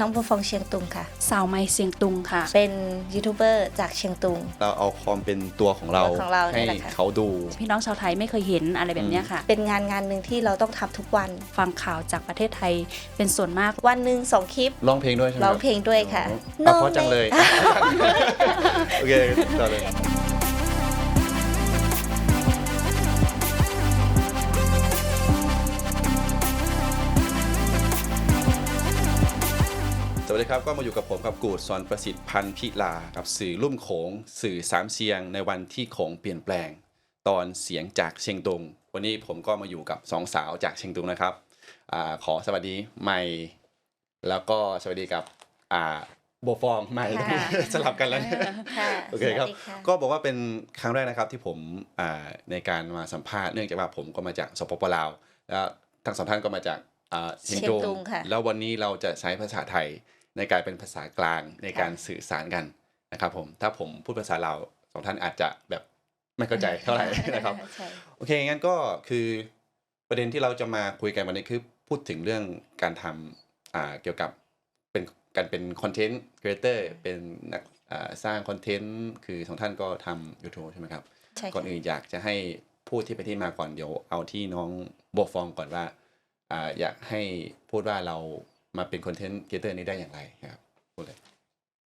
น้องบัวฟองเชียงตุงค่ะ สาวไม้เสียงตุงค่ะ เป็นยูทูบเบอร์จากเชียงตุง เราเอาความเป็นตัวของเราตัวของเราให้นี่แหละค่ะ เขาดู พี่น้องชาวไทยไม่เคยเห็นอะไรแบบเนี้ยค่ะ เป็นงานงานหนึ่งที่เราต้องทำทุกวัน ฟังข่าวจากประเทศไทยเป็นส่วนมาก วันหนึ่งสองคลิปร้องเพลงด้วยใช่ไหมร้องเพลงด้วยค่ะ อ๋อเอาเพราะจังเลย โอเคต่อเลย วัสดีครับ ก็มาอยู่กับผมกับกูดสอนประสิทธิ์พันธ์พิลา กับสื่อลุ่มโขง สื่อสามเสียงในวันที่โขงเปลี่ยนแปลง ตอนเสียงจากเชียงตุง วันนี้ผมก็มาอยู่กับสองสาวจากเชียงตุงนะครับอาขอสวัสดีใหม่ แล้วก็สวัสดีกับอ่าโบฟองใหม่ค่ะสลับกันแล้วเนี่ยค่ะโอเคครับสวัสดีะก็บอกว่าเป็นครั้งแรกนะครับที่ผมอ่าในการมาสัมภาษณ์เนื่องจากว่าผมก็มาจากสปปลาวแล้วทั้งสองท่านก็มาจากอ่าเชียงเชียงตุตุงงค่ะแล้ววันนี้เราจะใช้ภาษาไทย ในการเป็นภาษากลางในการสื่อสารกันนะครับผมถ้าผมพูดภาษาลาวสองท่านอาจจะแบบไม่เข้าใจเท่าไหร่นะครับใช่โอเคงั้นก็คือประเด็นที่เราจะมาคุยกันวันนี้คือพูดถึงเรื่องการทำอ่าเกี่ยวกับเป็นการเป็นคอนเทนต์ครีเอเตอร์เป็นนักอ่าสร้างคอนเทนต์คือสองท่านก็ทำ YouTube ใช่ไหมครับใช่ก่อนค่ะอื่นอยากจะให้พูดที่ไปที่มาก่อนเดี๋ยวเอาที่น้องโบฟองก่อนว่าอ่าอยากให้พูดว่าเรา มาเป็นคอนเทนต์ครีเอเตอร์นี้ได้อย่างไรครับพูดเลย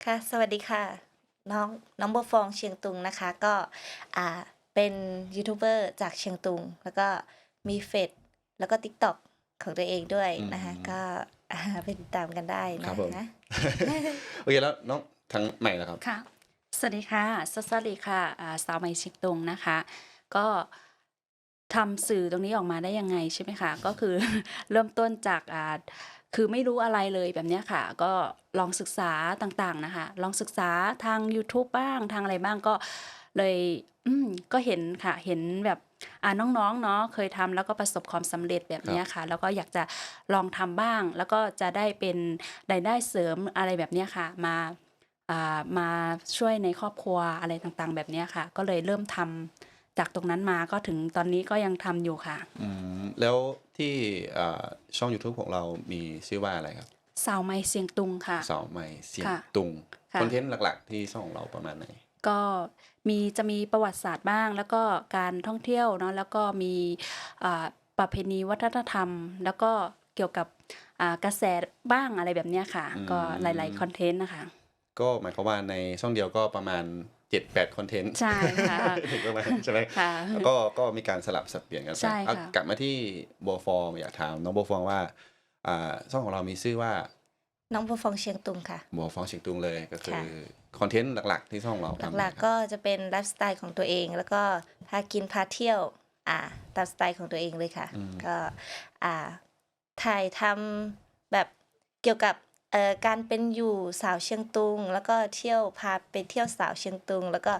ค่ะสวัสดีค่ะ น้องน้องบัวฟองเชียงตุงนะคะ ก็อ่าเป็นยูทูบเบอร์จากเชียงตุง แล้วก็มีเฟซแล้วก็ TikTok ของตัวเองด้วยนะคะอืมก็อ่าไปติดตามกันได้นะครับผมนะโอเคแล้วน้องทั้งใหม่นะครับค่ะสวัสดีค่ะสวัสดีค่ะอ่าสาวไม้เสียงตุงนะคะ ก็ทำสื่อตรงนี้ออกมาได้ยังไงใช่ไหมคะ ก็คือเริ่มต้นจากอ่า คือไม่รู้อะไรเลยแบบเนี้ยค่ะ ก็ลองศึกษาต่างๆนะคะ ลองศึกษาทาง YouTube บ้างทางอะไรบ้างก็เลยอืมก็เห็นค่ะ เห็นแบบอ่าน้องๆเนาะเคยทำแล้วก็ประสบความสำเร็จแบบเนี้ยค่ะ แล้วก็อยากจะลองทำบ้าง แล้วก็จะได้เป็นรายได้เสริมอะไรแบบเนี้ยค่ะมาอ่ามาช่วยในครอบครัวอะไรต่างๆ แบบเนี้ยค่ะ ก็เลยเริ่มทำ จากตรงนั้นมาก็ถึงตอนนี้ก็ยังทำอยู่ค่ะ อืมแล้วที่อ่าช่อง YouTube ของเรามีชื่อว่าอะไรครับสาวไม้เสียงตุงค่ะ สาวใหม่เสียงค่ะตุงค่ะ คอนเทนต์หลักๆ ที่ช่องของเราประมาณไหน ก็มีจะมีประวัติศาสตร์บ้าง แล้วก็การท่องเที่ยวเนาะแล้วก็มีอ่าประเพณีวัฒนธรรม แล้วก็เกี่ยวกับอ่ากระแสบ้างอะไรแบบเนี้ยค่ะ อืม ก็หลายๆคอนเทนต์นะคะ ก็หมายความว่าในช่องเดียวก็ประมาณ 7-8คอนเทนต์ใช่ค่ะประมาณใช่ไหมค่ะแล้วก็ก็มีการสลับสับเปลี่ยนกันไปใช่เอาค่ะกลับมาที่โบฟองอยากถามน้องโบฟองว่าอ่าช่องของเรามีชื่อว่า น้องบัวฟองเชียงตุงค่ะโบฟองเชียงตุงเลยก็คือค่ะคอนเทนต์หลักๆที่ช่องเราทำหลักๆก็จะเป็นไลฟ์สไตล์ของตัวเอง แล้วก็พากินพาเที่ยวอ่าตามสไตล์ของตัวเองเลยค่ะอืมก็อ่าถ่ายทำแบบเกี่ยวกับเอ่อ การเป็นอยู่สาวเชียงตุง แล้วก็เที่ยวพาไปเที่ยวสาวเชียงตุง แล้วก็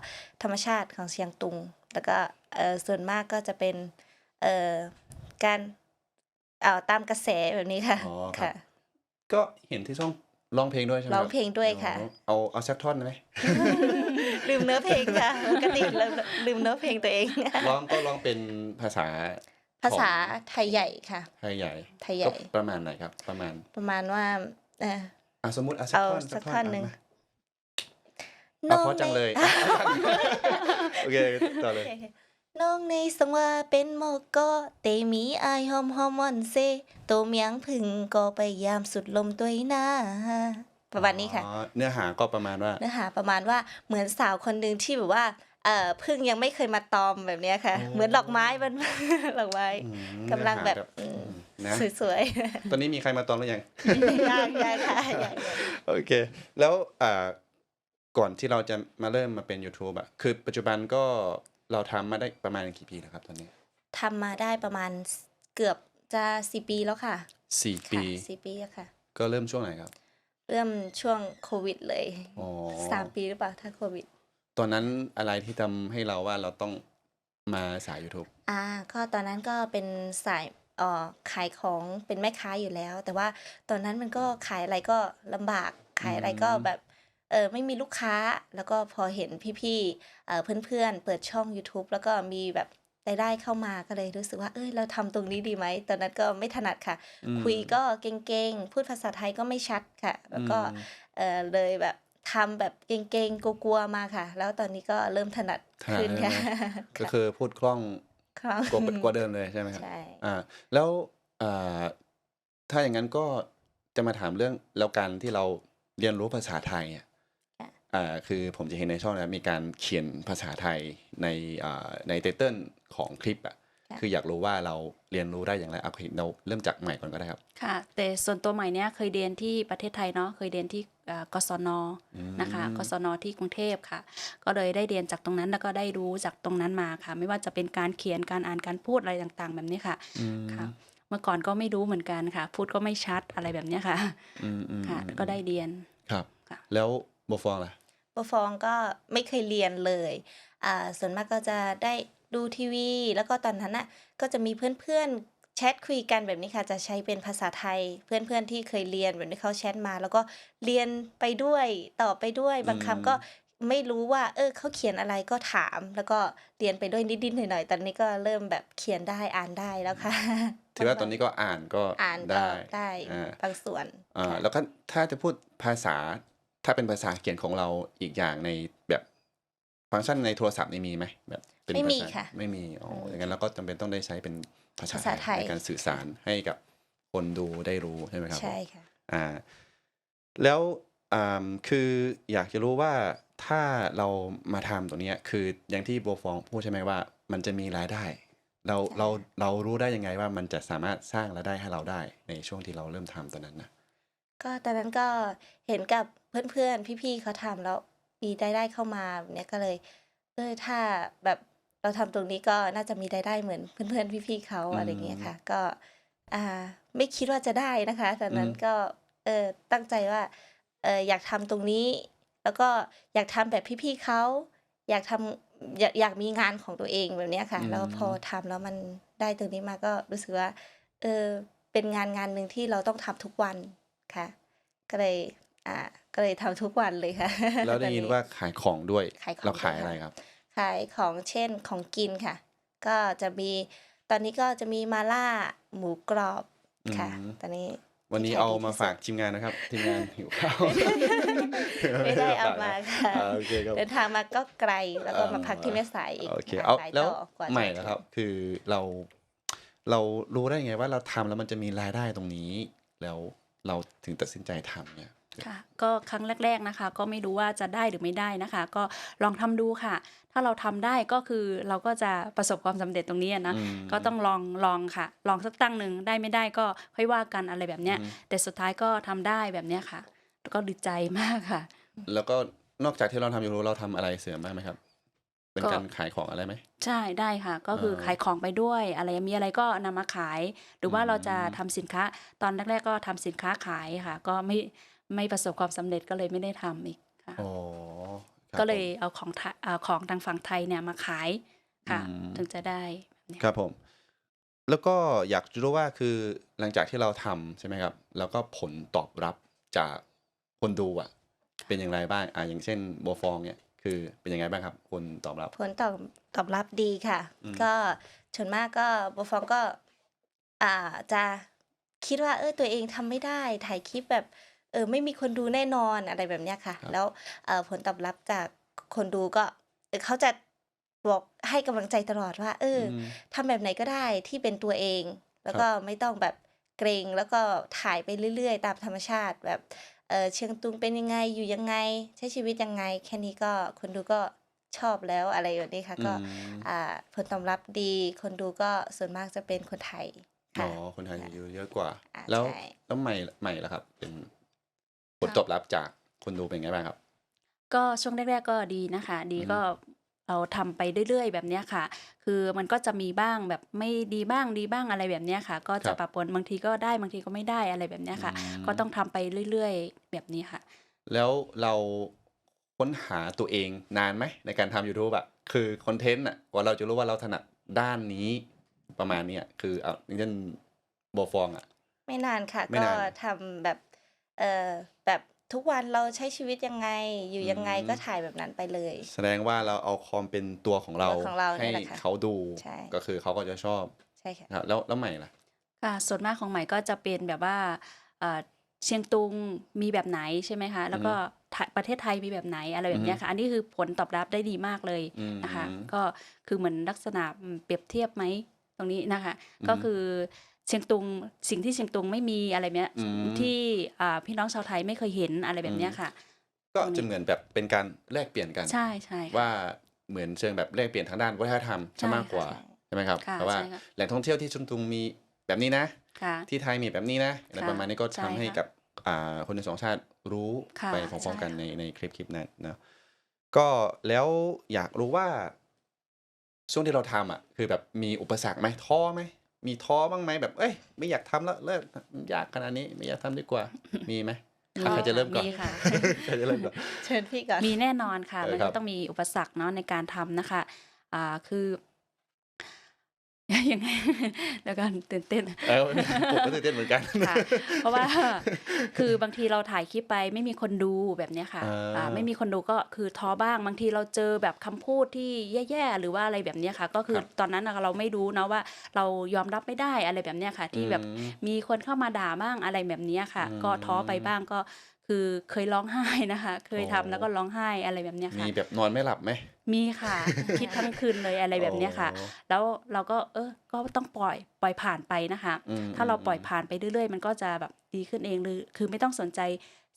ธรรมชาติของเชียงตุง แล้วก็เอ่อส่วนมากก็จะเป็นเอ่อการเอ่อตามกระแสแบบนี้ค่ะอ๋อครับค่ะ ก็เห็นที่ช่องร้องเพลงด้วยใช่ไหมคร้บองเพลงด้วยค่ะ เอาเอาเอาสักท่อนได้ไหมลืมเนื้อเพลงค่ะปกติลืมลืมเนื้อเพลงตัวเองร้องก็ร้องเป็นภาษา ภาษาไทยใหญ่ค่ะ ไทยใหญ่ไทยใหญ่ก็ประมาณไหนครับ ประมาณ ประมาณว่า เอออะสมมติอะสักเอาท่อนสักท่อนหนึ่งเอาเพราะจังเลยโอเคต่อเลย น้องในสังว่าเป็นโมกก็เตมีอายหอมหอมมอนเซโตเมียงพึ่งก็ไปยามสุดลมตัวหน้าประมาณนี้ค่ะ อ๋อเนื้อหาก็ประมาณว่า เนื้อหาประมาณว่าเหมือนสาวคนหนึ่งที่แบบว่า เอ่อพึ่งยังไม่เคยมาตอมแบบเนี้ยค่ะอ๋อเหมือนดอกไม้มันดอกไม้อืมกำลังแบบเนื้อหาอืมนะสวยตอนนี้มีใครมาตอนหรือยังๆยังยังค่ะยังโอเค แล้วอ่าก่อนที่เราจะมาเริ่มมาเป็น YouTube อะคือปัจจุบันก็เราทำมาได้ประมาณกี่ปีแล้วครับตอนนี้ทำมาได้ประมาณเกือบจะสี่ปีแล้วค่ะสี่ปีค่ะสี่ปีแล้วค่ะ ก็เริ่มช่วงไหนครับ เริ่มช่วงโควิดเลยอ๋อสามปีหรือเปล่าถ้าโควิด ตอนนั้นอะไรที่ทำให้เราว่าเราต้องมาสาย YouTube อ่าก็ตอนนั้นก็เป็นสายเอ่อขายของเป็นแม่ค้าอยู่แล้ว แต่ว่าตอนนั้นมันก็ขายอะไรก็ลำบากขายอะไรก็อืมแบบเออไม่มีลูกค้าแล้วก็พอเห็นพี่ๆเอ่อเพื่อนๆ เปิดช่อง YouTube แล้วก็มีแบบรายได้เข้ามาก็เลยรู้สึกว่า เอ้ยเราทำตรงนี้ดีไหมตอนนั้นก็ไม่ถนัดค่ะ อืมคุยก็เก่งๆ พูดภาษาไทยก็ไม่ชัดค่ะ แล้วก็อืม เออเลยแบบ ทำแบบเก่งๆกลัวๆมาค่ะ แล้วตอนนี้ก็เริ่มถนัดถนัดขึ้นแล้วค่ะใช่ไหมก็คือพูดคล่องครับกว่ากว่าเดิมเลยใช่ไหมครับใช่อ่าแล้วอ่าถ้าอย่างนั้นก็จะมาถามเรื่องแล้วการที่เราเรียนรู้ภาษาไทยอะค่ะอ่าคือผมจะเห็นในช่องนะมีการเขียนภาษาไทยในอ่าในไตเติ้ลของคลิปอะคืออยากรู้ว่าเราเรียนรู้ได้อย่างไรเอาเราเริ่มจากใหม่ก่อนก็ได้ครับ ค่ะ แต่ส่วนตัวใหม่เนี่ยเคยเรียนที่ประเทศไทยเนาะเคยเรียนที่อ่า กศนอืมนะคะกศนที่กรุงเทพค่ะ ก็เลยได้เรียนจากตรงนั้นแล้วก็ได้รู้จากตรงนั้นมาค่ะ ไม่ว่าจะเป็นการเขียนการอ่านการพูดอะไรต่างๆ แบบนี้ค่ะอืมค่ะเมื่อก่อนก็ไม่รู้เหมือนกันค่ะ พูดก็ไม่ชัดอะไรแบบเนี้ยค่ะอืมอืมค่ะอืมก็ได้เรียนครับค่ะแล้วโบฟองล่ะปฟองก็ไม่เคยเรียนเลยอ่าส่วนมากก็จะได้ดูทีวี แล้วก็ตอนนั้นน่ะก็จะมีเพื่อนๆ แชทคุยกันแบบนี้ค่ะจะใช้เป็นภาษาไทย เพื่อนๆที่เคยเรียนแบบนี้เขาแชทมา แล้วก็เรียนไปด้วยตอบไปด้วยบางอืมคำก็ไม่รู้ว่า เออเขาเขียนอะไรก็ถาม แล้วก็เรียนไปด้วยนิดๆหน่อยๆตอนนี้ก็เริ่มแบบเขียนได้อ่านได้แล้วค่ะถือว่าตอนนี้ก็อ่านก็อ่านก็ได้ได้อ่าบางส่วนอ่าค่ะแล้วก็ถ้าจะพูดภาษาถ้าเป็นภาษาเขียนของเราอีกอย่างในแบบฟังก์ชันในโทรศัพท์นี่มีไหมแบบเป็นไม่มีภาษาค่ะไม่มีอ๋ออืมอย่างนั้นเราก็จำเป็นต้องได้ใช้เป็น ภาษาภาษาไทยในการสื่อสารให้กับคนดูได้รู้ใช่ไหมครับใช่ค่ะอ่าแล้วอ่าคืออยากจะรู้ว่าถ้าเรามาทำตรงเนี้ยคืออย่างที่โบฟองพูดใช่ไหมว่า มันจะมีรายได้ เราใช่เราเรารู้ได้ยังไงว่ามันจะสามารถสร้างรายได้ให้เราได้ในช่วงที่เราเริ่มทำตอนนั้นนะก็ตอนนั้นก็เห็นกับเพื่อนๆพี่ๆเขาทำแล้วมีรายได้เข้ามาแบบเนี้ยก็เลยเออถ้าแบบ เราทำตรงนี้ก็น่าจะมีรายได้เหมือนเพื่อนๆพี่ๆเขาอืมอะไรอย่างเงี้ยค่ะ ก็อ่าไม่คิดว่าจะได้นะคะตอนนั้นอืมก็เออตั้งใจว่าเอออยากทำตรงนี้ แล้วก็อยากทำแบบพี่ๆเขาอยากทำอยากอยากมีงานของตัวเองแบบเนี้ยค่ะอืมแล้วพอทำแล้วมันได้ตรงนี้มาก็รู้สึกว่าเออเป็นงานงานหนึ่งที่เราต้องทำทุกวันค่ะ ก็เลยอ่าก็เลยทำทุกวันเลยค่ะ แล้วได้ยินว่าขายของด้วยขายของเราขายด้วยค่ะอะไรครับ ขายของเช่นของกินค่ะ ก็จะมีตอนนี้ก็จะมีมาล่าหมูกรอบค่ะอืมตอนนี้วันนี้ที่ขายเอาดีที่มาสุดฝากทีมงานนะครับ ทีมงานหิวข้าวไม่ได้เอามาค่ะอ่าโอเคครับเดินทางมาก็ไกลแล้วก็มาพักที่แม่สายอีกโอเคหเอาหยแล้วต่อกาจะใหม่แล้วครับ คือเรา เรารู้ได้ไงว่าเราทำแล้วมันจะมีรายได้ตรงนี้ แล้วเราถึงตัดสินใจทำเนี่ย ค่ะก็ครั้งแรก ๆนะคะ ก็ไม่รู้ว่าจะได้หรือไม่ได้นะคะ ก็ลองทำดูค่ะ ถ้าเราทำได้ก็คือเราก็จะประสบความสำเร็จตรงนี้อะนะอืม ก็ต้องลองลองค่ะ ลองสักตั้งหนึ่งได้ไม่ได้ก็ค่อยว่ากันอะไรแบบเนี้ยอืมแต่สุดท้ายก็ทำได้แบบเนี้ยค่ะแล้วก็ดีใจมากค่ะ แล้วก็นอกจากที่เราทำอยู่รู้เราทำอะไรเสริมบ้างไหมครับ เป็นก็ การขายของอะไรไหม ใช่ได้ค่ะ ก็คือเออขายของไปด้วย อะไรมีอะไรก็นำมาขาย หรือว่าอืมเราจะทำสินค้า ตอนแรกๆก็ทำสินค้าขายค่ะ ก็ไม่ ไม่ประสบความสำเร็จก็เลยไม่ได้ทำอีกค่ะอ๋อครับก็เลยผมเอาของไทยเอาของทางฝั่งไทยเนี่ยมาขายค่ะอืมถึงจะได้แบบเนี้ยครับผม แล้วก็อยากจะรู้ว่าคือหลังจากที่เราทำใช่ไหมครับ แล้วก็ผลตอบรับจากคนดูอะ เป็นอย่างไรบ้างอ่าอย่างเช่นโบฟองเนี่ยคือเป็นยังไงบ้างครับคนตอบรับ ผลตอบตอบรับดีค่ะอืมก็ส่วนมากก็บฟองก็ อ่าจะคิดว่าเออตัวเองทำไม่ได้ถ่ายคลิปแบบ เออไม่มีคนดูแน่นอนอะไรแบบเนี้ยค่ะครับแล้วเอ่อผลตอบรับจากคนดูก็เออเขาจะบอกให้กำลังใจตลอดว่า เอออมทำแบบไหนก็ได้ที่เป็นตัวเอง แล้วก็ไม่ต้องแบบเกรงแล้วก็ถ่ายไปเรื่อยๆ ตามธรรมชาติแบบเออเชียงตุงเป็นยังไงอยู่ยังไง ใช้ชีวิตยังไง แค่นี้ก็คนดูก็ชอบแล้วอะไรแบบนี้ค่ะก็อืมอ่าผลตอบรับดี คนดูก็ส่วนมากจะเป็นคนไทยอ๋ค่ะอคนไทยอยู่เยอะกว่าอ่าแล้วใช่แล้วใหม่ใหม่ละครับเป็นผ ลค่ะตอบรับจากคนดูเป็นไงบ้างครับ ก็ช่วงแรกๆก็ดีนะคะ ดีอืมก็เราทำไปเรื่อยๆ แบบเนี้ยค่ะ คือมันก็จะมีบ้างแบบไม่ดีบ้างดีบ้างอะไรแบบเนี้ยค่ะ ก็จะปรับปรวนบางทีก็ได้บางทีก็ไม่ได้อะไรแบบเนี้ยค่ะอืมก็ต้องทำไปเรื่อยๆ แบบนี้ค่ะ แล้วเราค้นหาตัวเองนานไหมในการทำ YouTube อะคือคอนเทนต์อะกว่าเราจะรู้ว่าเราถนัดด้านนี้ประมาณเนี้ยคือเอาอย่างเช่นโบฟองอะไม่นานค่ะไม่ก็นานทำแบบ เอ่อแบบทุกวันเราใช้ชีวิตยังไง อยู่ยังไงอืมก็ถ่ายแบบนั้นไปเลย แสดงว่าเราเอาความเป็นตัวของเราตัวของเราให้เนี่ยแหละค่ะเขาดูใช่ก็คือเขาก็จะชอบใช่ค่ะนะครับแล้วแล้วใหม่ล่ะค่ะส่วนมากของใหม่ก็จะเป็นแบบว่าเอ่อเชียงตุงมีแบบไหนใช่ไหมคะ แล้วก็ไทยประเทศไทยมีแบบไหนอะไรแบบเนี้ยค่ะ อันนี้คือผลตอบรับได้ดีมากเลยอืมนะคะ ก็คือเหมือนลักษณะอืมเปรียบเทียบไหมตรงนี้นะคะ ก็คือ เชียงตุงสิ่งที่เชียงตุงไม่มีอะไรเนี้ยอืม ที่อ่าพี่น้องชาวไทยไม่เคยเห็นอะไรแบบเนี้ยค่ะ ก็จะเหมือนแบบเป็นการแลกเปลี่ยนกัน ใช่ใช่ค่ะ ว่าเหมือนเชิงแบบแลกเปลี่ยนทางด้านวัฒนธรรมใช่ใช่มากกว่าค่ะใช่ไหมครับค่ะเพราะว่าใช่ค่ะ แหล่งท่องเที่ยวที่ชุมตุงมีแบบนี้นะ ค่ะ ที่ไทยมีแบบนี้นะอะไรค่ะประมาณนี้ก็ใช่ทำให้ค่ะกับอ่าคนในสองชาติรู้ค่ะไปพร้อมใช่ๆกันค่ะในในคลิปคลิปนั้นนะก็แล้วอยากรู้ว่า ช่วงที่เราทำอะ คือแบบมีอุปสรรคไหมท้อไหม มีท้อบ้างไหมแบบ เอ้ย ไม่อยากทำแล้วเลิกยากขนาดนี้ไม่อยากทำดีกว่า มีไหมอะใครจะเริ่มก่อนมีค่ะใครจะเริ่มก่อนเชิญพี่ก่อนมีแน่นอนค่ะเออมันครัก็บต้องมีอุปสรรคเนาะในการทำนะคะ อ่าคือ ยังไงเดี๋ยวกันตื่นเต้นเออผมก็ตื่นเต้นเหมือนกันค่ะเพราะว่าคือบางทีเราถ่ายคลิปไปไม่มีคนดูแบบเนี้ยค่ะอ่าอ่าไม่มีคนดูก็คือท้อบ้างบางทีเราเจอแบบคำพูดที่แย่ๆหรือว่าอะไรแบบเนี้ยค่ะ ก็คือตอนนั้นน่ะเราไม่รู้นะว่าเรายอมรับไม่ได้อะไรแบบเนี้ยค่ะ ที่แบบอืมมีคนเข้ามาด่าบ้างอะไรแบบเนี้ยค่ะอืมก็ท้อไปบ้างก็ คือเคยร้องไห้นะคะ เคยทำโอ้แล้วก็ร้องไห้อะไรแบบเนี้ยค่ะมีแบบนอนไม่หลับไหมมีค่ะ คิดทั้งคืนเลยอะไรแบบเนี้ยค่ะโอ้แล้วเราก็เออก็ต้องปล่อยปล่อยผ่านไปนะคะอืมถ้าเราปล่อยมผ่านไปเรื่อยๆ มันก็จะแบบดีขึ้นเองหรือคือไม่ต้องสนใจ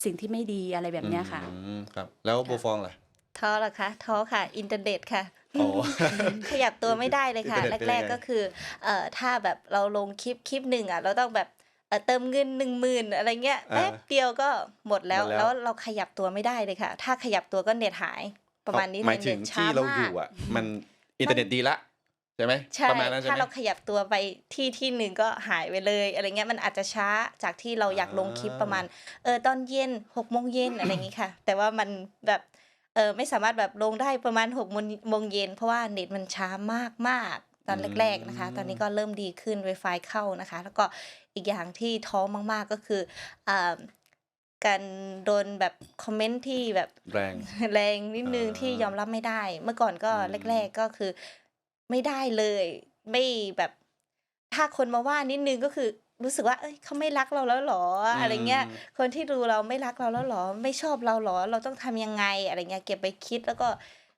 สิ่งที่ไม่ดีอะไรแบบเนี้ยค่ะอืมครับแล้วโบฟองล่ะท้อเหรอคะท้อค่ะ อินเทอร์เน็ตค่ะอ๋อขยับตัวไม่ได้เลยค่ะอินเทอร์เน็ตเป็นแรยักงไงๆก็คือเอ่อถ้าแบบเราลงคลิปคลิปหนึ่งอะ เราต้องแบบ เอ่อเติมเงินหนึ่งหมื่นอะไรเงี้ยอ่าแป๊บเดียวก็หมดแล้วหมดแล้ว แล้วเราขยับตัวไม่ได้เลยค่ะ ถ้าขยับตัวก็เน็ตหายประมาณนี้หมายถึงเน็ตช้ที่เราอมยู่กอะ มันอินเทอร์เน็ตดีละใช่ไหมใช่ประมาณนั้นใช่ถ้าไหมเราขยับตัวไปที่ที่หนึ่งก็หายไปเลยอะไรเงี้ยมันอาจจะช้าจากที่เราอยากลงคลิปประมาณเออตอนเย็นหกโมงเย็นอะไรอย่างงี้ค่ะ แต่ว่ามันแบบเออไม่สามารถแบบลงได้ประมาณหกโมงเย็นเพราะว่าเน็ตมันช้ามากมากๆตอนแรกๆนะคะ ตอนนี้ก็เริ่มดีขึ้น Wi-Fi เข้านะคะ แล้วก็ อีกอย่างที่ท้อมาก ๆก็คืออ่าการโดนแบบคอมเมนต์ที่แบบแรงแรงนิดนึงอ่าที่ยอมรับไม่ได้ เมื่อก่อนก็อืมแรก ๆก็คือไม่ได้เลย ไม่แบบถ้าคนมาว่านิดนึงก็คือรู้สึกว่าเอ้ยเขาไม่รักเราแล้วเหรอ อะไรเงี้ย คนที่ดูเราไม่รักเราแล้วเหรอ ไม่ชอบเราเหรอ เราต้องทำยังไงอะไรเงี้ยเก็บไปคิดแล้วก็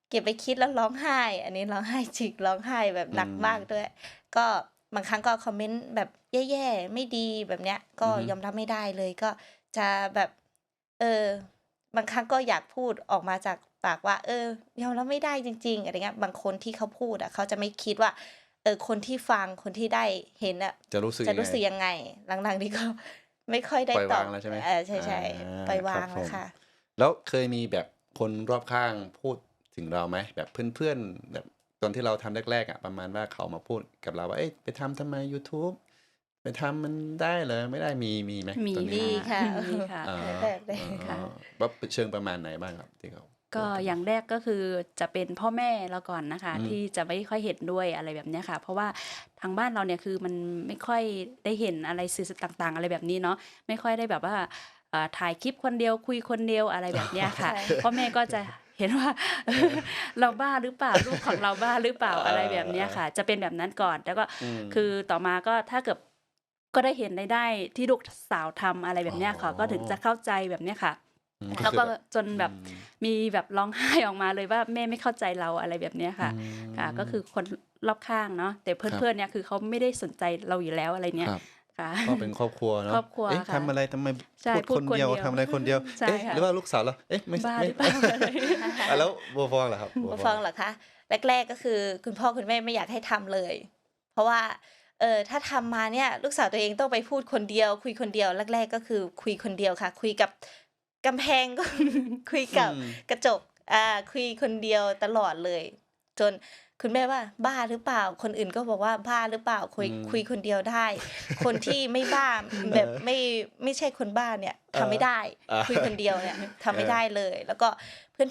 เก็บไปคิดแล้วร้องไห้ อันนี้ร้องไห้จริงร้องไห้แบบหนักอืมมากด้วย ก็บางครั้งก็คอมเมนต์แบบ แย่ๆ ไม่ดีแบบเนี้ย ก็อือฮึ ยอมรับไม่ได้เลยก็จะแบบ เออ บางครั้งก็อยากพูดออกมาจากปากว่า เออ ยอมรับไม่ได้จริง ๆ อะไรเงี้ย บางคนที่เขาพูดอะ เขาจะไม่คิดว่า เออ คนที่ฟังคนที่ได้เห็นอะ จะรู้สึกจะรู้ยังไงสึกยังไง หลังๆนี้ก็ ไม่ค่อยได้ปล่อยตอวาบงแล้วใช่ไหมเออใช่ใช่อ่าปล่อยวางครับแล้วผมค่ะ แล้วเคยมีแบบคนรอบข้างพูดถึงเราไหมแบบเพื่อนๆแบบตอนที่เราทำแรกๆอะประมาณว่าเขามาพูดกับเราว่าเอ้ยไปทำทำไม YouTube ไปทำมันได้เหรอไม่ได้มีมีไหมมีตอนดีนี้ค่ะมีค่ะอ่าแรกๆเลยอ่าค่ะว่าเชิงประมาณไหนบ้างครับที่เขาก็พูดถึงอย่างแรกก็คือจะเป็นพ่อแม่เราก่อนนะคะอืมที่จะไม่ค่อยเห็นด้วยอะไรแบบเนี้ยค่ะ เพราะว่าทางบ้านเราเนี่ยคือมันไม่ค่อยได้เห็นอะไรสื่อต่าง ๆ อะไรแบบนี้เนาะไม่ค่อยได้แบบว่าเอ่อถ่ายคลิปคนเดียวคุยคนเดียวอะไรแบบเนี้ยค่ะใช่พ่อแม่ก็จะเห็นว่าเราบ้าหรือเปล่าลูกของเราบ้าหรือเปล่าอะไรแบบเนี้ยค่ะ จะเป็นแบบนั้นก่อนแล้วก็มคือต่อมาก็ถ้าเกิด ก็ได้เห็นรายได้ที่ลูกสาวทำอะไรแบบเนี้ยค่ะอ๋อก็ถึงจะเข้าใจแบบเนี้ยค่ะอืมแล้วคือก็บบจนแบบอืมมีแบบร้องไห้ออกมาเลยว่าแม่ไม่เข้าใจเราอะไรแบบเนี้ยค่ะอืมค่ะ ก็คือคนรอบข้างเนาะแต่เพื่อนๆเนี่ยคือเขาไม่ได้สนใจเราอยู่แล้วอะไรเนี้ยครับค่ะก็เป็นครอบครัวเนาะครอบครัวเอ๊ะค่ะทำอะไรทำไมใช่พูดพูคดนคนเดียวเดียวทำอะไรคนเดียวใช่เอ๊ะค่ะหรือว่าลูกสาวเราเอ๊ะไม่บ้าไม่หรือเปล่าอะไรอะแล้วบัวฟองเหรอครับมาฟังเหรอคะแรกๆก็คือ คุณพ่อคุณแม่ไม่อยากให้ทำเลย เพราะว่า เออถ้าทำมาเนี่ย ลูกสาวตัวเองต้องไปพูดคนเดียว คุยคนเดียวแรกๆก็คือคุยคนเดียวค่ะ คุยกับกำแพงก็คุยกับอืมกระจกอ่าคุยคนเดียวตลอดเลย จนคุณแม่ว่าบ้าหรือเปล่า คนอื่นก็บอกว่าบ้าหรือเปล่าคุยอืมคุยคนเดียวได้ คนที่ไม่บ้าแบบเออไม่ไม่ใช่คนบ้าเนี่ยทำไม่ได้อ่าคุยคนเดียวเนี่ยทำไม่ได้เลย แล้วก็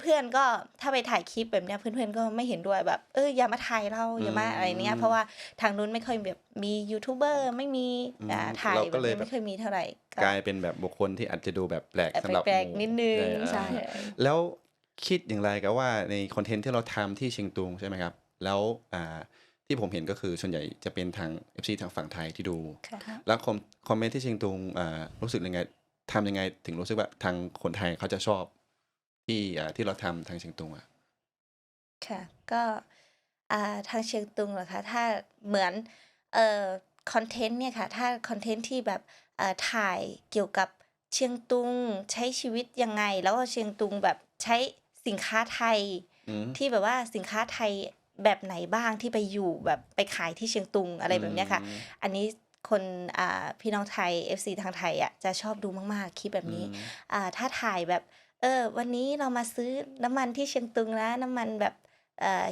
เพื่อนๆก็ถ้าไปถ่ายคลิปแบบเนี้ยเพื่อนๆก็ไม่เห็นด้วยแบบ เอออย่ามาถ่ายเราอย่ามาอืมอะไรเนี้ยเพราะว่าทางนู้นไม่ค่อยแบบมียูทูบเบอร์ไม่มีอืมอ่าถ่ายเราแบก็บเลยนี้แบบไม่ค่อยมีเท่าไหร่ค่ะกลายเป็นแบบบุคคลที่อาจจะดูแบบแปลกแอบสำหรับแปลกหมู่ๆนิดนึงใช่ใช่อ่าแล้ว คิดอย่างไรกับว่าในคอนเทนต์ที่เราทำที่เชียงตุงใช่ไหมครับ แล้วอ่าที่ผมเห็นก็คือส่วนใหญ่จะเป็นทาง FC ทางฝั่งไทยที่ดูค่ะแล้วคอมคอมเมนต์ที่เชียงตุงอ่ารู้สึกยังไงทำยังไงถึงรู้สึกว่าทางคนไทยเขาจะชอบที่อ่าที่เราทำทางเชียงตุงอะค่ะก็อ่าทางเชียงตุงเหรอคะถ้าเหมือนเอ่อคอนเทนต์เนี่ยค่ะถ้าคอนเทนต์ที่แบบเอ่อถ่ายเกี่ยวกับเชียงตุงใช้ชีวิตยังไง แล้วก็เชียงตุงแบบใช้ สินค้าไทยอืมที่แบบว่าสินค้าไทยแบบไหนบ้างที่ไปอยู่แบบไปขายที่เชียงตุงอะไรแบบเนี้ยค่ะอืมอันนี้คนอ่าพี่น้องไทย FC ทางไทยอะจะชอบดูมากๆคลิปแบบนี้อืมอ่าถ้าถ่ายแบบ เออ วันนี้เรามาซื้อน้ำมันที่เชียงตุงนะน้ำมันแบบเอ่อ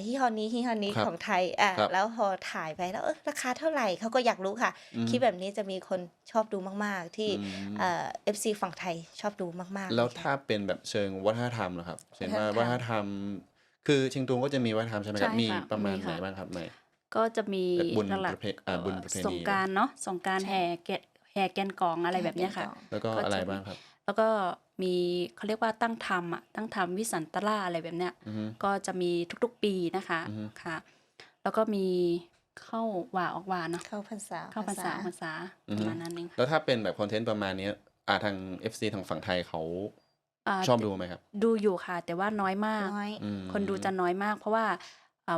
ยี่ห้อนี้ยี่ห้อนี้ครับของไทยอะครับแล้วพอถ่ายไปแล้วเออราคาเท่าไหร่เขาก็อยากรู้ค่ะอืมคลิปแบบนี้จะมีคนชอบดูมาก ๆ ที่อืมเอ่อ FC ฝั่งไทยชอบดูมาก ๆ แล้วเยค่ะถ้าเป็นแบบเชิงวัฒนธรรมนะครับเช่นว่าวัวัฒฒนนธธรรรรมมคือเชียงตุงก็จะมีวัฒนธรรมใช่ไหมครับใช่มีค่ะประมาณมีไหนค่ะบ้างครับไหนก็จะมีแบบบุญหลักประเพอ่าบุญประเพณีสงกรารเนาะสงกรารใช่แห่แกะแห่แกนกองอะไรแบบเนี้ยค่ะ แล้วก็ก็จะอะไรบ้างครับ แล้วก็มีเขาเรียกว่าตั้งธรรมอะตั้งธรรมวิสันตราอะไรแบบเนี้ยอือฮึก็จะมีทุกๆปีนะคะอือฮึ ค่ะ แล้วก็มีเข้าว่าออกว่าเนาะเข้าพรรษาเข้าภาษาภาษาอือปฮึ ระมาณนั้นเองค่ะแล้วถ้าเป็นแบบคอนเทนต์ประมาณเนี้ยอ่าทาง FC ทางฝั่งไทยเขาอ่าชอบดูไหมครับดูอยู่ค่ะ แต่ว่าน้อยมาก น้อย อืม คนดูจะน้อยมาก เพราะว่าอ่า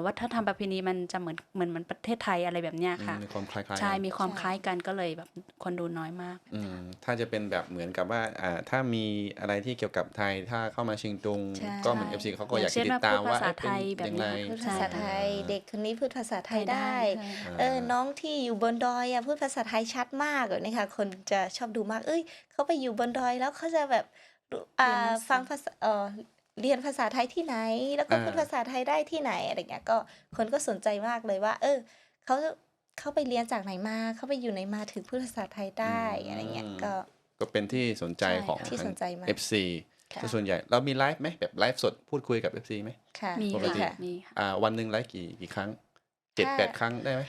วัฒนธรรมประเพณีมันจะเหมือนเหมือนเหมือนประเทศไทยอะไรแบบเนี้ยอืมค่ะมีความคล้ายๆใช่กันมีความใช่คล้ายกันก็เลยแบบคนดูน้อยมากอืมถ้าจะเป็นแบบเหมือนกับว่าอ่าถ้ามีอะไรที่เกี่ยวกับไทยถ้าเข้ามาเชียงตุงใช่ก็เหมือน FC เขาก็อยากอย่างเช่จะนติดตามว่าพูดว่าภาษาเอ้ยเป็นไทยแบบอย่างนี้ไรพูดภาษาไทย เด็กคนนี้พูดภาษาไทยได้ใช่เออน้องที่อยู่บนดอยอะพูดภาษาไทยชัดมากเลยนะคะคนจะชอบดูมากเอ้ยเขาไปอยู่บนดอยแล้วเขาจะแบบรู้อ่าเรียนหนังสือฟังภาษา เออเรียนภาษาไทยที่ไหน แล้วก็อ่าพูดภาษาไทยได้ที่ไหนอะไรเงี้ยก็คนก็สนใจมากเลยว่า เออเขาเขาไปเรียนจากไหนมาเขาไปอยู่ไหนมาถึงพูดภาษาไทยได้อะไรเงี้ยก็ก็เป็นที่สนใจใช่ของที่ทางสนใจมาก FC ค่ะที่ส่วนใหญ่เรามีไลฟ์ไหมแบบไลฟ์สดพูดคุยกับ FC ไหมค่ะมีปกติค่ะมีค่ะอ่าวันหนึ่งไลฟ์กี่กี่ครั้งเจ็ดถ้าแปดครั้งได้ไหม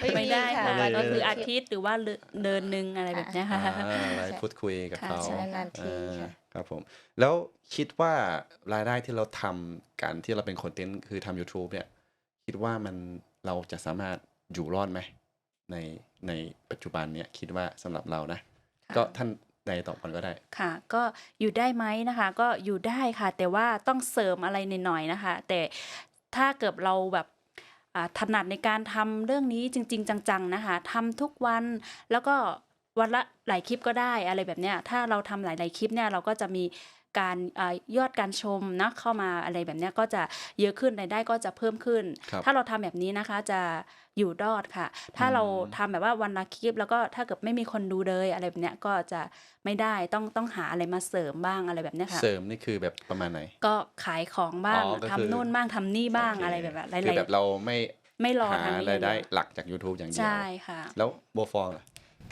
ไม่ไม่ได้มีค่ะค่ะวันก็คือหนึ่งอาทิตย์หรือว่าเดือนหนึ่งอะไรแบบเนี้ยค่ะอ่าไลฟ์พูดคุยกับค่ะเขาใช่นานๆทีอ่าค่ะ ครับผม แล้วคิดว่ารายได้ที่เราทำการที่เราเป็นคอนเทนต์คือทำ YouTube เนี่ย คิดว่ามันเราจะสามารถอยู่รอดไหมในในปัจจุบันเนี่ยคิดว่าสำหรับเรานะค่ะก็ท่านใดตอบก่อนก็ได้ค่ะ ก็อยู่ได้ไหมนะคะ ก็อยู่ได้ค่ะ แต่ว่าต้องเสริมอะไรหน่อยๆนะคะ แต่ถ้าเกิดเราแบบอ่าถนัดในการทำเรื่องนี้จริง ๆ จังๆนะคะทำทุกวันแล้วก็ วันละหลายคลิปก็ได้อะไรแบบเนี้ยถ้าเราทำหลาย ๆ คลิปเนี่ยเราก็จะมีการอายอดการชมนะเข้ามาอะไรแบบเนี้ยก็จะเยอะขึ้นรายได้ก็จะเพิ่มขึ้นครับถ้าเราทำแบบนี้นะคะจะอยู่รอดค่ะ ถ้าเราอืมทำแบบว่าวันละคลิป แล้วก็ถ้าเกิดไม่มีคนดูเลยอะไรแบบเนี้ยก็จะไม่ได้ต้องต้องหาอะไรมาเสริมบ้างอะไรแบบเนี้ยค่ะเสริมนี่คือแบบประมาณไหน ก็ขายของบ้างอ๋อก็คือทำนู่นบ้างทำนี่บ้างโเคอะไรแบบว่าหคือลายแบบเราไม่ๆไม่รอหาทางนี้รายได้องเวหลักจาก YouTube อย่างเดียวใช่ค่ะแล้วโบฟองล่ะ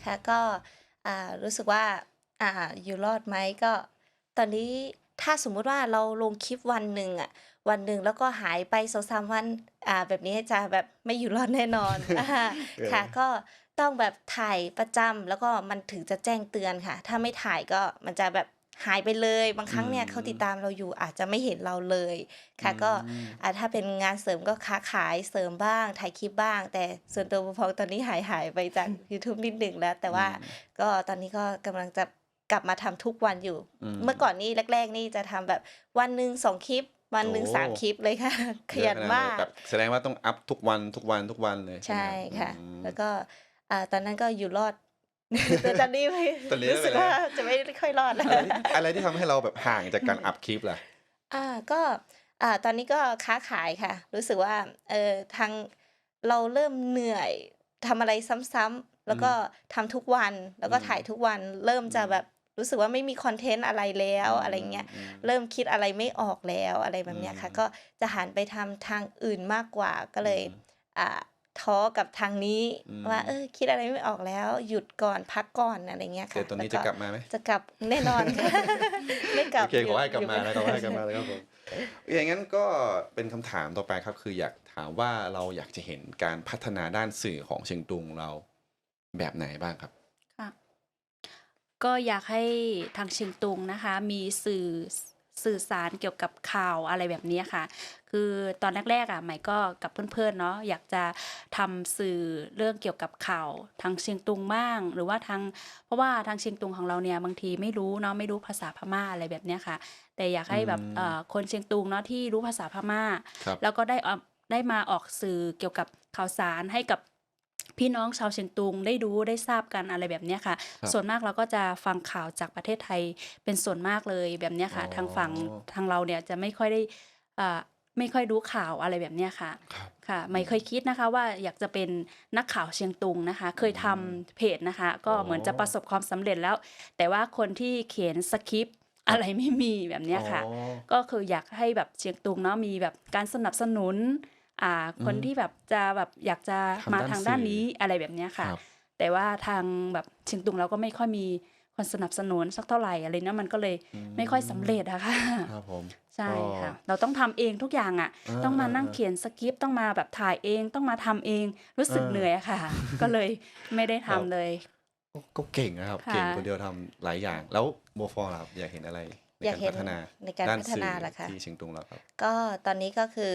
ค่ะก็อ่ารู้สึกว่าอ่าอยู่รอดไหมก็ตอนนี้ถ้าสมมุติว่าเราลงคลิปวันหนึ่งอะวันหนึ่งแล้วก็หายไปสองสามวันอ่าแบบนี้จะแบบไม่อยู่รอดแน่นอนอ่าค่ะก็ต้องแบบถ่ายประจำแล้วก็มันถึงจะแจ้งเตือนค่ะ ถ้าไม่ถ่ายก็มันจะแบบ หายไปเลย บางครั้งเนี่ยอืมเขาติดตามเราอยู่อาจจะไม่เห็นเราเลยค่ะ ก็อืมอ่าถ้าเป็นงานเสริมก็ค้าขายเสริมบ้างถ่ายคลิปบ้าง แต่ส่วนตัวพองตอนนี้หายหายไปจาก YouTube นิดหนึ่งแล้ว แต่ว่าอืมก็ตอนนี้ก็กำลังจะกลับมาทำทุกวันอยู่อืมเมื่อก่อนนี่แรก ๆ นี่จะทำแบบวันหนึ่งสองคลิปวันหนึ่งโอ้สามคลิปเลยค่ะ ขยันเอะขดมากแบบแสดงว่าต้องอัพทุกวันทุกวันทุกวันเลย ใช่ไหมรับค่ะอืมแล้วก็อ่าตอนนั้นก็อยู่รอด แต่ตอนนี้ไม่ตอนนี้รู้สึกไม่เป็นไรว่าจะไม่ค่อยรอดแล้วอะไรที่อะไรที่ทำให้เราแบบห่างจากการอัพคลิปล่ะอ่าก็อ่าตอนนี้ก็ค้าขายค่ะ รู้สึกว่าเออทางเราเริ่มเหนื่อยทำอะไรซ้ำๆแล้วก็ทำทุกวันแล้วก็อืมถ่ายทุกวันเริ่มจะแบบรู้สึกว่าไม่มีคอนเทนต์อะไรแล้วอะไรเงี้ยอืมเริ่มคิดอะไรไม่ออกแล้วอะไรแบบเนี้ยค่ะอืมก็จะหันไปทำทางอื่นมากกว่าก็เลยอืมอ่า ท้อกับทางนี้อืมว่า เออ คิดอะไรไม่ออกแล้ว หยุดก่อนพักก่อนอะไรเงี้ยค่ะแต่ตอนนี้แวจะกลับมาไหมจะกลับแน่นอนค่ะไม่กลับโอเคขอให้กลับมาอยู่นะขอให้กลับมาเลยครับผมอย่างนั้นก็เป็นคำถามต่อไปครับ คืออยากถามว่าเราอยากจะเห็นการพัฒนาด้านสื่อของเชียงตุงเราแบบไหนบ้างครับค่ะก็อยากให้ทางเชียงตุงนะคะ มีสื่อ สื่อสารเกี่ยวกับข่าวอะไรแบบนี้ค่ะ คือตอนแรกๆอะใหม่ก็กับเพื่อนๆเนาะอยากจะทำสื่อเรื่องเกี่ยวกับข่าวทางเชียงตุงบ้าง หรือว่าทางเพราะว่าทางเชียงตุงของเราเนี่ยบางทีไม่รู้เนาะไม่รู้ภาษาพม่าอะไรแบบเนี้ยค่ะ แต่อยากให้แบบอืมเอ่อคนเชียงตุงเนาะที่รู้ภาษาพม่าครับแล้วก็ได้เอาได้มาออกสื่อเกี่ยวกับข่าวสารให้กับ พี่น้องชาวเชียงตุงได้รู้ได้ทราบกันอะไรแบบเนี้ยค่ะครับส่วนมากเราก็จะฟังข่าวจากประเทศไทยเป็นส่วนมากเลยแบบเนี้ยค่ะอ๋อทางฝั่งทางเราเนี่ยจะไม่ค่อยได้อ่าไม่ค่อยรู้ข่าวอะไรแบบเนี้ยค่ะครับค่ะ ไม่เคยคิดนะคะว่าอยากจะเป็นนักข่าวเชียงตุงนะคะ เคยทำเพจนะคะ ก็อ๋อเหมือนจะประสบความสำเร็จแล้ว แต่ว่าคนที่เขียนสคริปต์อะไรไม่มีแบบเนี้ยค่ะอ๋อก็คืออยากให้แบบเชียงตุงเนาะมีแบบการสนับสนุน อ่าคนอืมที่แบบจะแบบอยากจะทำมาด้านทางด้านสื่อนี้อะไรแบบเนี้ยค่ะครับแต่ว่าทางแบบเชียงตุงเราก็ไม่ค่อยมีคนสนับสนุนสักเท่าไหร่อะไรเนาะมันก็เลยไม่ค่อยสำเร็จอะค่ะครับผมใช่ค่ะก็เราต้องทำเองทุกอย่างอะอ่าต้องมานั่งอ่าเขียนสคริปต์ต้องมาแบบถ่ายเองต้องมาทำเองรู้สึกอ่าเหนื่อยอะค่ะ ก็เลยไม่ได้ครัทำบเลยก็ก็เก่งนะครับค่ะเก่งคนเดียวทำหลายอย่าง แล้วโบฟอร์ล่ะครับอยากเห็นอะไร ในอยากการเห็นพัฒนาในการด้านพัฒสื่อนาเหรอคะที่เชียงตุงเราครับ ก็ตอนนี้ก็คือ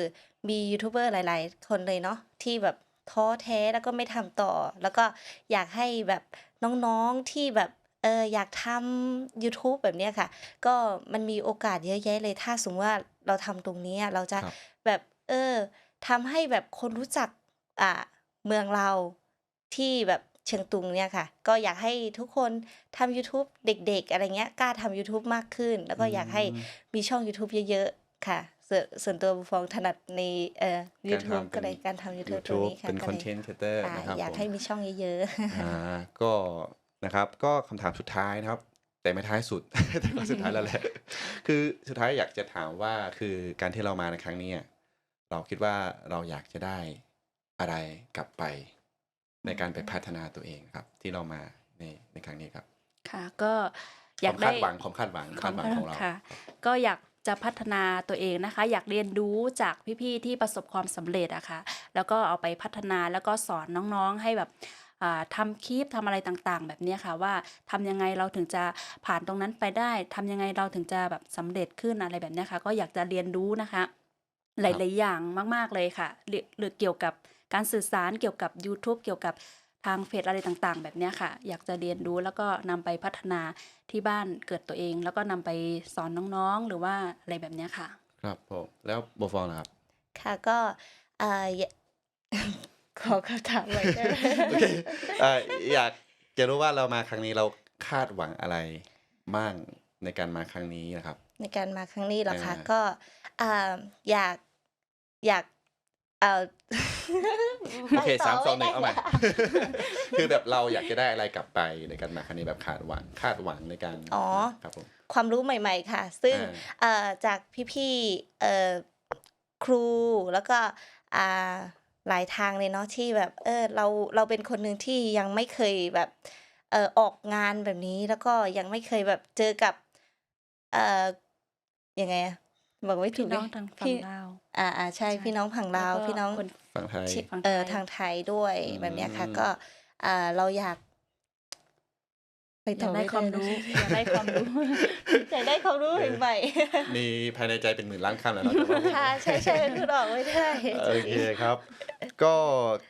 มียูทูบเบอร์หลาย ๆ คนเลยเนาะที่แบบท้อแท้แล้วก็ไม่ทำต่อ แล้วก็อยากให้แบบน้องๆที่แบบเอออยากทำ YouTube แบบเนี้ยค่ะ ก็มันมีโอกาสเยอะแยะเลย ถ้าสมมติว่าเราทำตรงเนี้ยเราจะครับแบบเออทำให้แบบคนรู้จักอ่าเมืองเราที่แบบ เชียงตุงเนี่ยค่ะ ก็อยากให้ทุกคนทำ YouTube เด็ก ๆ อะไรเงี้ยกล้าทำ YouTube มากขึ้น แล้วก็อยากให้อืมมีช่อง YouTube เยอะๆค่ะส่วนส่วนตัวบุฟองถนัดในเอ่อการ YouTube ทำเป็นก็เลยการทำ YouTube ตรง YouTube นี้ค่ะเป็นก็คอนเลยเทนต์ครีเอเตอร์ค่ะนะครับอยากผมให้มีช่องเยอะๆอ่าก็นะครับก็คำถามสุดท้ายนะครับ แต่ไม่ท้ายสุดแต่ก็สุดท้ายแล้วแหละคือสุดท้ายอยากจะถามว่าคือการที่เรามาในครั้งนี้อะเราคิดว่าเราอยากจะได้อะไรกลับไป ในการไปพัฒนาตัวเองครับ ที่เรามาในในครั้งนี้ครับ ค่ะ ก็อยากความได้คาดหวังความคาดหวังคาดหวังของเราค่ะก็อยากจะพัฒนาตัวเองนะคะ อยากเรียนรู้จากพี่ๆที่ประสบความสำเร็จอะค่ะ แล้วก็เอาไปพัฒนาแล้วก็สอนน้องๆให้แบบอ่าทำคลิปทำอะไรต่างๆ แบบเนี้ยค่ะว่าทำยังไงเราถึงจะผ่านตรงนั้นไปได้ทำยังไงเราถึงจะแบบสำเร็จขึ้นอะไรแบบเนี้ยค่ะ ก็อยากจะเรียนรู้นะคะ หลาย ๆ อย่างมาก ๆ เลยค่ะเรียหรือเกี่ยวกับการสื่อสาร เกี่ยวกับ YouTube เกี่ยวกับทางเฟซอะไรต่าง ๆ แบบเนี้ยค่ะ อยากจะเรียนรู้ แล้วก็นำไปพัฒนาที่บ้านเกิดตัวเอง แล้วก็นำไปสอนน้อง ๆ หรือว่าอะไรแบบเนี้ยค่ะ ครับผม แล้วโบฟองนะครับ ค่ะก็เอ่ออย่าขอคำถามไว้ได้ไหม โอเคเอ่ออยากจะรู้ว่าเรามาครั้งนี้เราคาดหวังอะไรบ้างในการมาครั้งนี้นะครับ ในการมาครั้งนี้เหรอคะอ่า ก็ อ่าอยากอยากเอ่อโอเคไปต่สามสองหนึ่งไได้เอาใหม่คือแบบเราอยากจะได้อะไรกลับไปในการมาครั้งนี้แบบคาดหวังคาดหวังในการอ๋อครับผมความรู้ใหม่ ๆ ค่ะ ซึ่งอ่าเอ่อจากพี่ๆเอ่อครูแล้วก็อ่าหลายทางเลยเนาะที่แบบเออเราเราเป็นคนหนึ่งที่ยังไม่เคยแบบเอ่อออกงานแบบนี้แล้วก็ยังไม่เคยแบบเจอกับเอ่อยังไงอะ บอกไม่ถูพี่กน้องเลยทางฝั่พี่งลาวอ่าอ่าใช่ใช่พี่น้องผังลาวแล้วก็พี่น้องคนฝั่งไทยที่ฝั่งเออไทยทางไทยด้วยอืมแบบเนี้ยค่ะ ก็อ่าเราอยากไปอต่ยาอกได้ไม่ความได้รู้อยากได้ความรู้อยากได้ความรู้ใหม่มีภายในใจเป็นหมื่นล้านคำแล้วเนาะแต่ว่าๆค่ะใช่ใช่พูดออกไม่ได้โอเคครับ ก็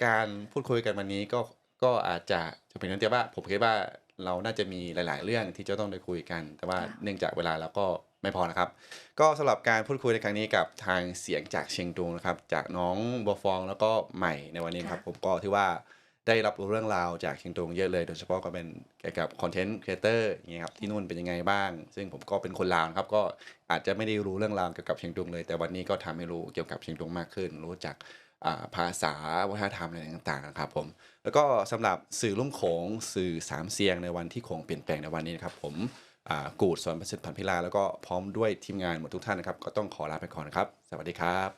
การพูดคุยกันวันนี้ก็ก็อาจจะจะเป็นเรื่องที่ว่าผมคิดว่าเราน่าจะมีหลาย ๆ เรื่องที่จะต้องได้คุยกัน แต่ว่าค่ะเนื่องจากเวลาเราก็ ไม่พอนะครับ ก็สำหรับการพูดคุยในครั้งนี้กับทางเสียงจากเชียงตุงนะครับ จากน้องบัวฟองแล้วก็ใหม่ในวันนี้ครับ ผมก็ที่ว่าได้รับรู้เรื่องราวจากเชียงตุงเยอะเลย โดยเฉพาะก็เป็นเกี่ยวกับคอนเทนต์ครีเอเตอร์อย่างเงี้ยครับที่นู่นเป็นยังไงบ้าง ซึ่งผมก็เป็นคนลาวนะครับก็อาจจะไม่ได้รู้เรื่องราวเกี่ยวกับเชียงตุงเลย แต่วันนี้ก็ทำให้รู้เกี่ยวกับเชียงตุงมากขึ้น รู้จักอ่าภาษาวัฒนธรรมอะไรต่างๆนะครับผมแล้วก็สำหรับสื่อลุ่มโขงสื่อสามเสียงในวันที่โขงเปลี่ยนแปลงในวันนี้นะครับผมอ่า กูดสอนประสิทธิ์พันพิลาแล้วก็พร้อมด้วยทีมงานหมดทุกท่านนะครับ ก็ต้องขอลาไปก่อนนะครับ สวัสดีครับ